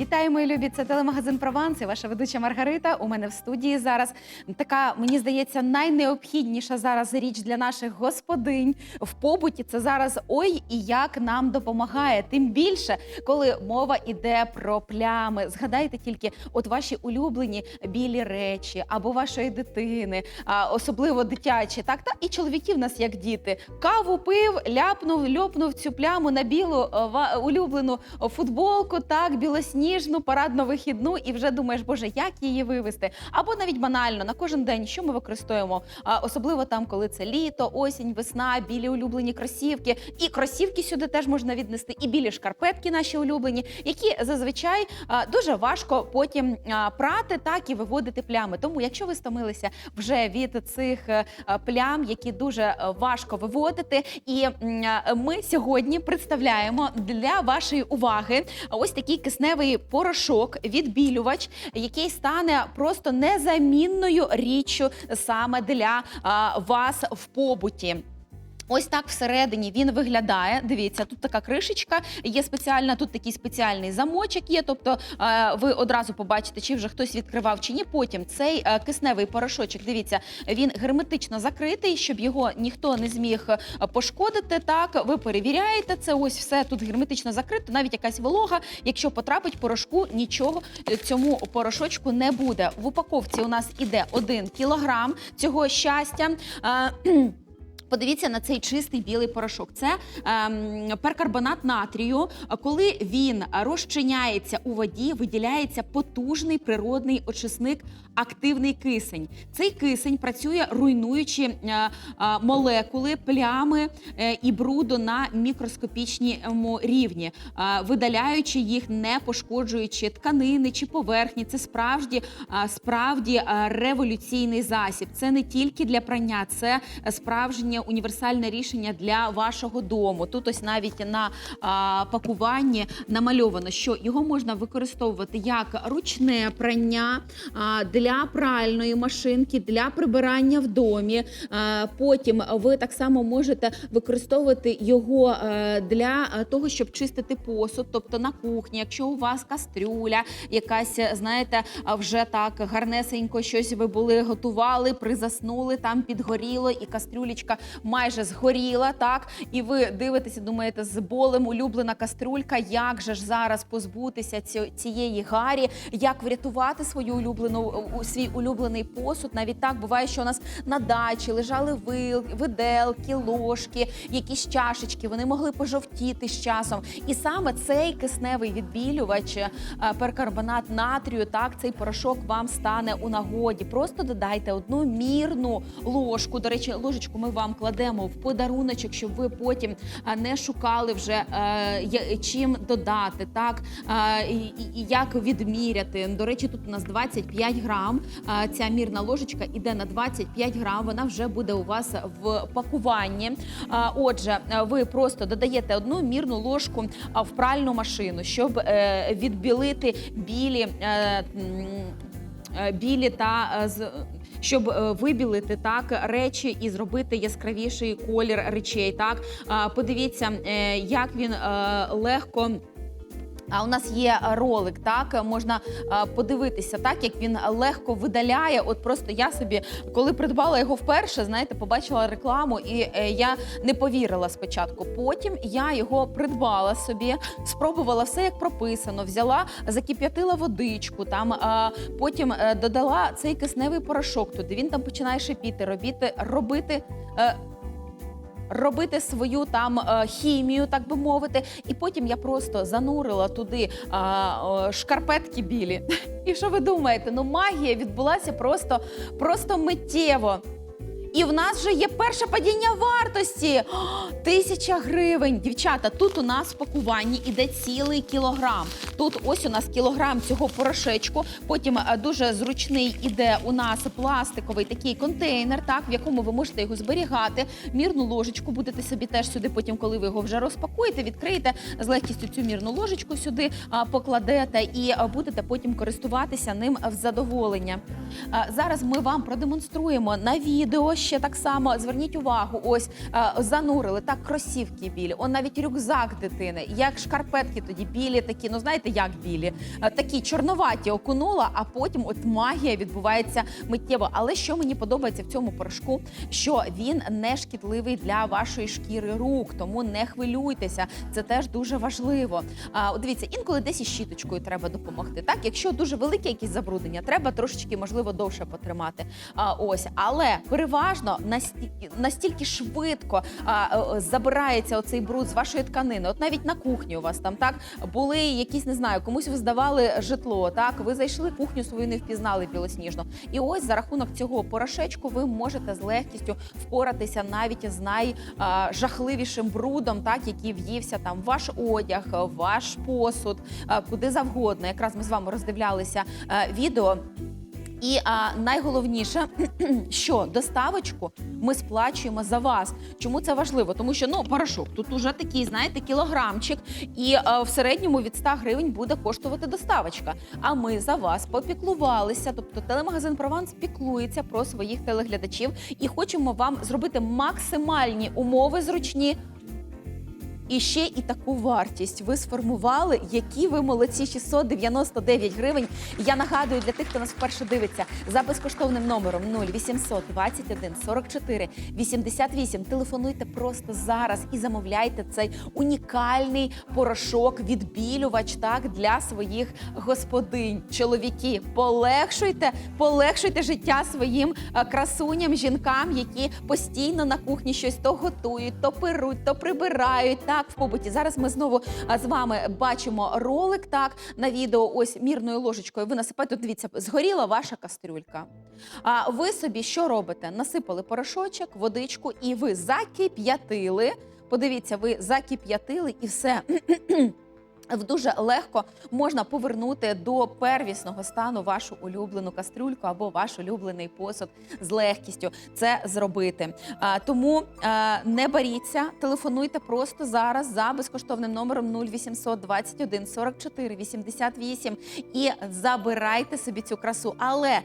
Вітаю, мої любі! Це телемагазин Прованс і ваша ведуча Маргарита. У мене в студії зараз така, мені здається, найнеобхідніша зараз річ для наших господинь в побуті. Це зараз ой і як нам допомагає. Тим більше, коли мова іде про плями. Згадайте тільки, от ваші улюблені білі речі або вашої дитини, а, особливо дитячі, так та і чоловіки в нас як діти. Каву пив, ляпнув, льопнув цю пляму на білу улюблену футболку, так білосніжну, парадно-вихідну, і вже думаєш, боже, як її вивести? Або навіть банально на кожен день, що ми використовуємо, а, особливо там, коли це літо, осінь, весна, білі улюблені кросівки. І кросівки сюди теж можна віднести, і білі шкарпетки наші улюблені, які зазвичай а, дуже важко потім а, прати, так і виводити плями. Тому, якщо ви стомилися вже від цих е, е, плям, які дуже е, важко виводити, і е, ми сьогодні представляємо для вашої уваги ось такий кисневий порошок, відбілювач, який стане просто незамінною річчю саме для вас в побуті. Ось так всередині він виглядає. Дивіться, тут така кришечка, є спеціальна, тут такий спеціальний замочок є. Тобто е, ви одразу побачите, чи вже хтось відкривав чи ні. Потім цей е, кисневий порошочок, дивіться, він герметично закритий, щоб його ніхто не зміг е, пошкодити. Так, ви перевіряєте це. Ось все тут герметично закрито, навіть якась волога. Якщо потрапить порошку, нічого цьому порошочку не буде. В упаковці у нас іде один кілограм цього щастя. Е, Подивіться на цей чистий білий порошок. Це ем, перкарбонат натрію. Коли він розчиняється у воді, виділяється потужний природний очисник, активний кисень. Цей кисень працює руйнуючи е, е, молекули, плями е, і бруду на мікроскопічному рівні, е, видаляючи їх, не пошкоджуючи тканини чи поверхні. Це справді, е, справді е, революційний засіб. Це не тільки для прання, це справжнє універсальне рішення для вашого дому. Тут ось навіть на а, пакуванні намальовано, що його можна використовувати як ручне прання а, для пральної машинки, для прибирання в домі. А, потім ви так само можете використовувати його е, для того, щоб чистити посуд, тобто на кухні, якщо у вас кастрюля, якась, знаєте, вже так гарнесенько щось ви були готували, призаснули, там підгоріло, і кастрюлечка майже згоріла, так і ви дивитеся, думаєте, з болем улюблена кастрюлька. Як же ж зараз позбутися ці- цієї гарі? Як врятувати свою улюблену свій улюблений посуд? Навіть так буває, що у нас на дачі лежали вил, виделки, ложки, якісь чашечки. Вони могли пожовтіти з часом. І саме цей кисневий відбілювач, е, перкарбонат натрію, так цей порошок вам стане у нагоді. Просто додайте одну мірну ложку. До речі, ложечку ми вам кладемо в подаруночок, щоб ви потім не шукали вже е, чим додати, так і, як відміряти. До речі, тут у нас 25 грам. Ця мірна ложечка іде на 25 грам. Вона вже буде у вас в пакуванні. Отже, ви просто додаєте одну мірну ложку в пральну машину, щоб е, відбілити білі. е, Білі та з щоб е, вибілити так речі і зробити яскравіший колір речей. Так подивіться, е, як він е, легко. А у нас є ролик, так можна е, подивитися, так як він легко видаляє. От просто я собі, коли придбала його вперше, знаєте, побачила рекламу, і е, я не повірила спочатку. Потім я його придбала собі, спробувала все як прописано. Взяла, закип'ятила водичку, там е, потім е, додала цей кисневий порошок. Туди він там починає шипіти, робити, робити. Е, робити свою там е, хімію, так би мовити. І потім я просто занурила туди а, е, шкарпетки білі. І що ви думаєте? Ну магія відбулася просто, просто миттєво. І в нас вже є перше падіння вартості. Тисяча гривень. Дівчата, тут у нас в пакуванні іде цілий кілограм. Тут ось у нас кілограм цього порошечку. Потім е, дуже зручний іде у нас пластиковий такий контейнер, так в якому ви можете його зберігати. Мірну ложечку будете собі теж сюди. Потім, коли ви його вже розпакуєте, відкриєте з легкістю цю мірну ложечку сюди покладете і будете потім користуватися ним в задоволення. Зараз ми вам продемонструємо на відео, ще так само зверніть увагу, ось е, занурили так кросівки білі, он навіть рюкзак дитини, як шкарпетки тоді білі, такі, ну знаєте, як білі, Е, такі чорноваті окунула, а потім от магія відбувається миттєво. Але що мені подобається в цьому порошку, що він не шкідливий для вашої шкіри рук, тому не хвилюйтеся. Це теж дуже важливо. А, дивіться, інколи десь із щіточкою треба допомогти. Так, якщо дуже велике якісь забруднення, треба трошечки можливо довше потримати. А, ось, але переважно настільки, настільки швидко а, е, забирається оцей бруд з вашої тканини. От навіть на кухні у вас там так були якісь, не знаю, комусь ви здавали житло. Так, ви зайшли кухню свою, не впізнали білосніжно. І ось за рахунок цього порошечку ви можете з легкістю впоратися навіть з найжахливішим брудом, так який в'ївся там ваш одяг, ваш посуд, куди завгодно. Якраз ми з вами роздивлялися е, відео. І а, найголовніше, що доставочку ми сплачуємо за вас. Чому це важливо? Тому що ну порошок тут уже такий, знаєте, кілограмчик, і а, в середньому від 100 гривень буде коштувати доставочка. А ми за вас попіклувалися. Тобто телемагазин Прованс піклується про своїх телеглядачів і хочемо вам зробити максимальні умови зручні. І ще і таку вартість ви сформували, які ви молодці 699 гривень. Я нагадую для тих, хто нас вперше дивиться за безкоштовним номером 0800 21 44 88. Телефонуйте просто зараз і замовляйте цей унікальний порошок відбілювач так для своїх господинь. Чоловіки, полегшуйте, полегшуйте життя своїм е, красуням, жінкам, які постійно на кухні щось то готують, то перуть, то прибирають. Так, в побуті. Зараз ми знову з вами бачимо ролик так на відео. Ось мірною ложечкою. Ви насипаєте. Дивіться, згоріла ваша кастрюлька. А ви собі що робите? Насипали порошочок, водичку, і ви закип'ятили. Подивіться, ви закип'ятили і все. Дуже легко можна повернути до первісного стану вашу улюблену кастрюльку або ваш улюблений посуд з легкістю це зробити. Тому не боріться, телефонуйте просто зараз за безкоштовним номером 0800 21 44 88 і забирайте собі цю красу. Але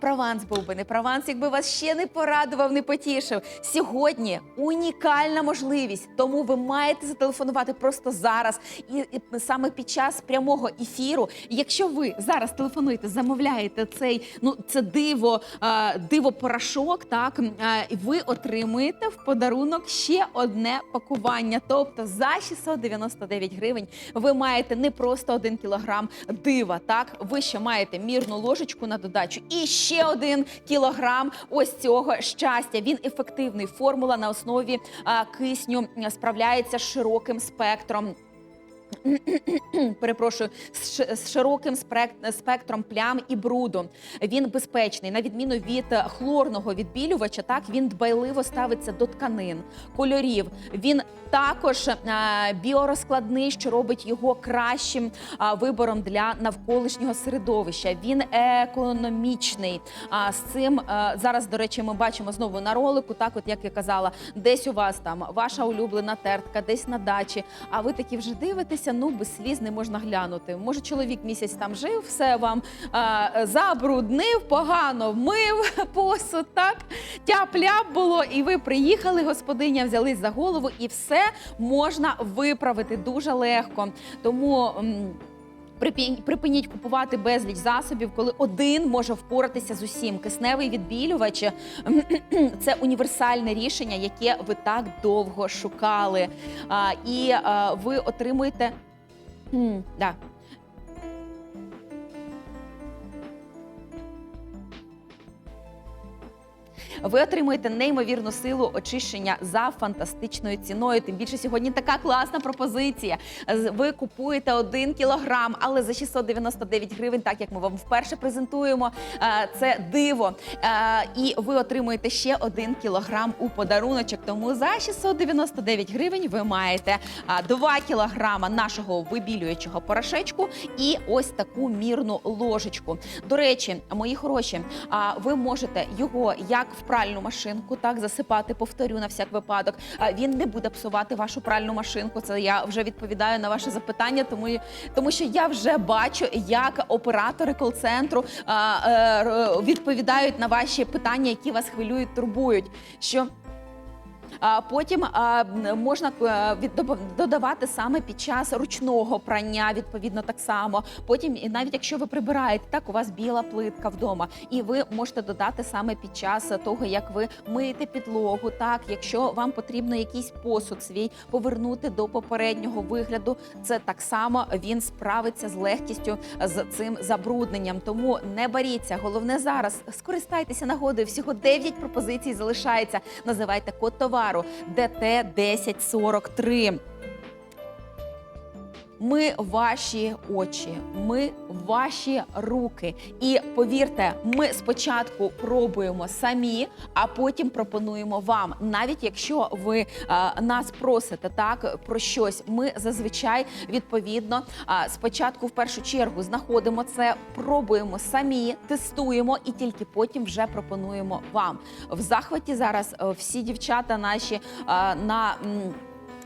прованс був би не прованс, якби вас ще не порадував, не потішив. Сьогодні унікальна можливість, тому ви маєте зателефонувати просто зараз. І саме під час прямого ефіру, якщо ви зараз телефонуєте, замовляєте цей ну це диво, диво порошок, так ви отримуєте в подарунок ще одне пакування. Тобто за 699 гривень ви маєте не просто один кілограм дива, так ви ще маєте мірну ложечку на додачу і ще один кілограм ось цього щастя. Він ефективний. Формула на основі а, кисню справляється з широким спектром. Перепрошую, з широким спектром плям і бруду. Він безпечний, на відміну від е, хлорного відбілювача. Так він дбайливо ставиться до тканин, кольорів. Він також е, біорозкладний, що робить його кращим вибором для навколишнього середовища. Він економічний. А з цим е, зараз, до речі, ми бачимо знову на ролику. Так, от як я казала, десь у вас там ваша улюблена тертка, десь на дачі. А ви такі вже дивитеся, ну без сліз не можна глянути. Може, чоловік місяць там жив, все вам а, забруднив, погано вмив посуд, так тяп-ляп було, і ви приїхали, господиня, взялись за голову, і все можна виправити дуже легко. Тому. Припиніть купувати безліч засобів, коли один може впоратися з усім. Кисневий відбілювач це універсальне рішення, яке ви так довго шукали. І а, ви отримуєте. Да. Ви отримуєте неймовірну силу очищення за фантастичною ціною. Тим більше сьогодні така класна пропозиція. Ви купуєте один кілограм, але за 699 гривень, так як ми вам вперше презентуємо. е, Це диво. Е, І ви отримуєте ще один кілограм у подаруночок. Тому за 699 гривень ви маєте 2 кілограма нашого вибілюючого порошечку і ось таку мірну ложечку. До речі, мої хороші, ви можете його як пральну машинку, так засипати, повторю на всяк випадок. Він не буде псувати вашу пральну машинку. Це я вже відповідаю на ваше запитання, тому, тому що я вже бачу, як оператори кол-центру е, відповідають на ваші питання, які вас хвилюють, турбують. Що потім можна е, додавати саме під час ручного прання, відповідно так само. Потім, навіть якщо ви прибираєте, так у вас біла плитка вдома, і ви можете додати саме під час того, як ви миєте підлогу. Так, якщо вам потрібно якийсь посуд свій повернути до попереднього вигляду, це так само він справиться з легкістю з цим забрудненням. Тому не боріться. Головне зараз скористайтеся нагодою. Всього 9 пропозицій залишається. Називайте код товару ДТ 1043. Ми ваші очі, ми ваші руки. І повірте, ми спочатку пробуємо самі, а потім пропонуємо вам. Навіть якщо ви а, нас просите так про щось, ми зазвичай відповідно а, спочатку в першу чергу знаходимо це, пробуємо самі, тестуємо і тільки потім вже пропонуємо вам. В захваті зараз е, всі дівчата наші а, на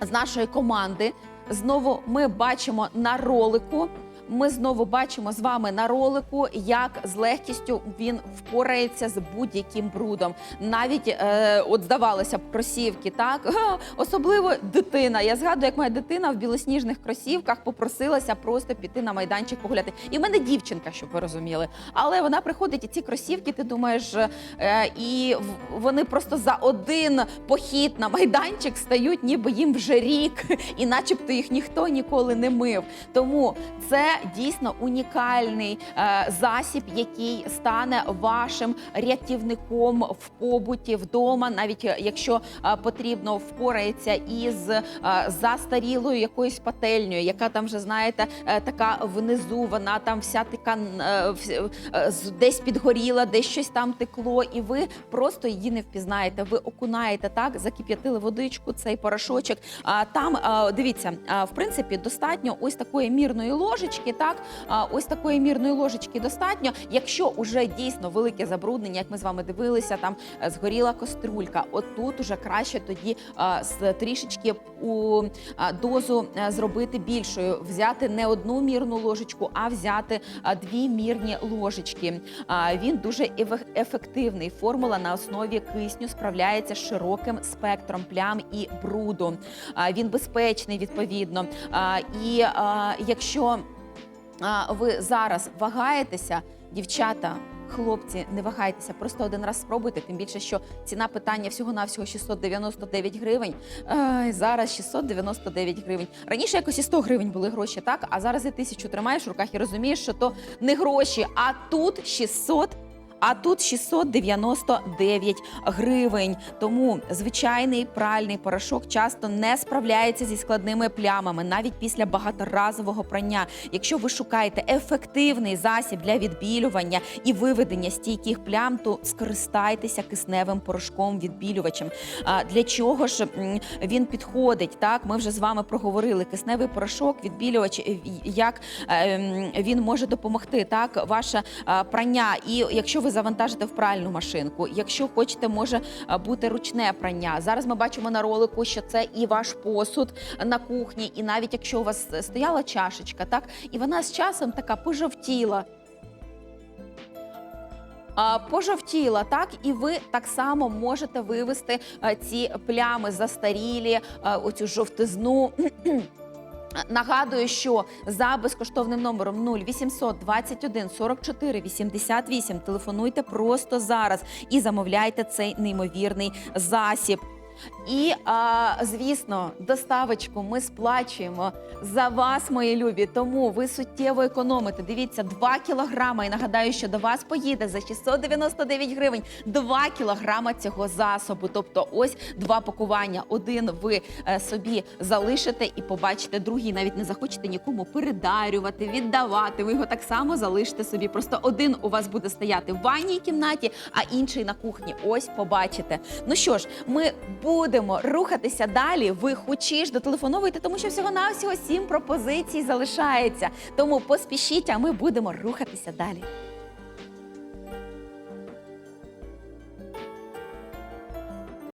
з нашої команди. Знову ми бачимо на ролику. Ми знову бачимо з вами на ролику, як з легкістю він впорається з будь-яким брудом. Навіть е, от здавалося б, кросівки, так особливо дитина. Я згадую, як моя дитина в білосніжних кросівках попросилася просто піти на майданчик погуляти. І в мене дівчинка, щоб ви розуміли. Але вона приходить і ці кросівки, ти думаєш, е, і вони просто за один похід на майданчик стають, ніби їм вже рік, і начебто їх ніхто ніколи не мив. Тому це дійсно унікальний е, засіб, який стане вашим рятівником в побуті вдома, навіть е, якщо е, потрібно впорається із застарілою якоюсь пательнею, яка там вже знаєте, така внизу, вона там вся така десь підгоріла, десь щось там текло, і ви просто її не впізнаєте. Ви окунаєте так, закип'ятили водичку, цей порошочок. А там дивіться, в принципі, достатньо ось такої мірної ложечки. Так, ось такої мірної ложечки достатньо. Якщо уже дійсно велике забруднення, як ми з вами дивилися, там е, згоріла каструлька. От тут уже краще тоді з трішечки у дозу е, зробити більшою, взяти не одну мірну ложечку, а взяти дві мірні ложечки. Він дуже ефективний. Формула на основі кисню справляється з широким спектром плям і бруду. Він безпечний відповідно. І якщо ви зараз вагаєтеся, дівчата. Хлопці, не вагайтеся, просто один раз спробуйте. Тим більше, що ціна питання всього навсього 699 гривень. Ай, зараз 699 гривень. Раніше якось і 100 гривень були гроші, так? А зараз і тисячу тримаєш в руках і розумієш, що то не гроші, а тут 600 а тут 699 гривень. Тому звичайний пральний порошок часто не справляється зі складними плямами, навіть після багаторазового прання. Якщо ви шукаєте ефективний засіб для відбілювання і виведення стійких плям, то скористайтеся кисневим порошком відбілювачем. Для чого ж він підходить? Так, ми вже з вами проговорили. Кисневий порошок, відбілювач, е, як е, він може допомогти. Так, ваше прання. І якщо ви завантажите в пральну машинку, якщо хочете, може бути ручне прання. Зараз ми бачимо на ролику, що це і ваш посуд на кухні, і навіть якщо у вас стояла чашечка, так і вона з часом така пожовтіла. Пожовтіла, так і ви так само можете вивести ці плями застарілі, оцю жовтизну. Нагадую, що за безкоштовним номером 0800 21 44 88 телефонуйте просто зараз і замовляйте цей неймовірний засіб. І, а, звісно, доставочку ми сплачуємо за вас, мої любі. Тому ви суттєво економите. Дивіться, 2 кілограма. І нагадаю, що до вас поїде за 699 гривень 2 кілограма цього засобу. Тобто, ось два пакування. Один ви е, собі залишите і побачите, другий навіть не захочете нікому передарювати, віддавати. Ви його так само залишите собі. Просто один у вас буде стояти в ванній кімнаті, а інший на кухні. Ось побачите. Ну що ж, ми будемо рухатися далі. Ви хочеш дотелефоновуйте, тому що всього навсього сім пропозицій залишається. Тому поспішіть, а ми будемо рухатися далі.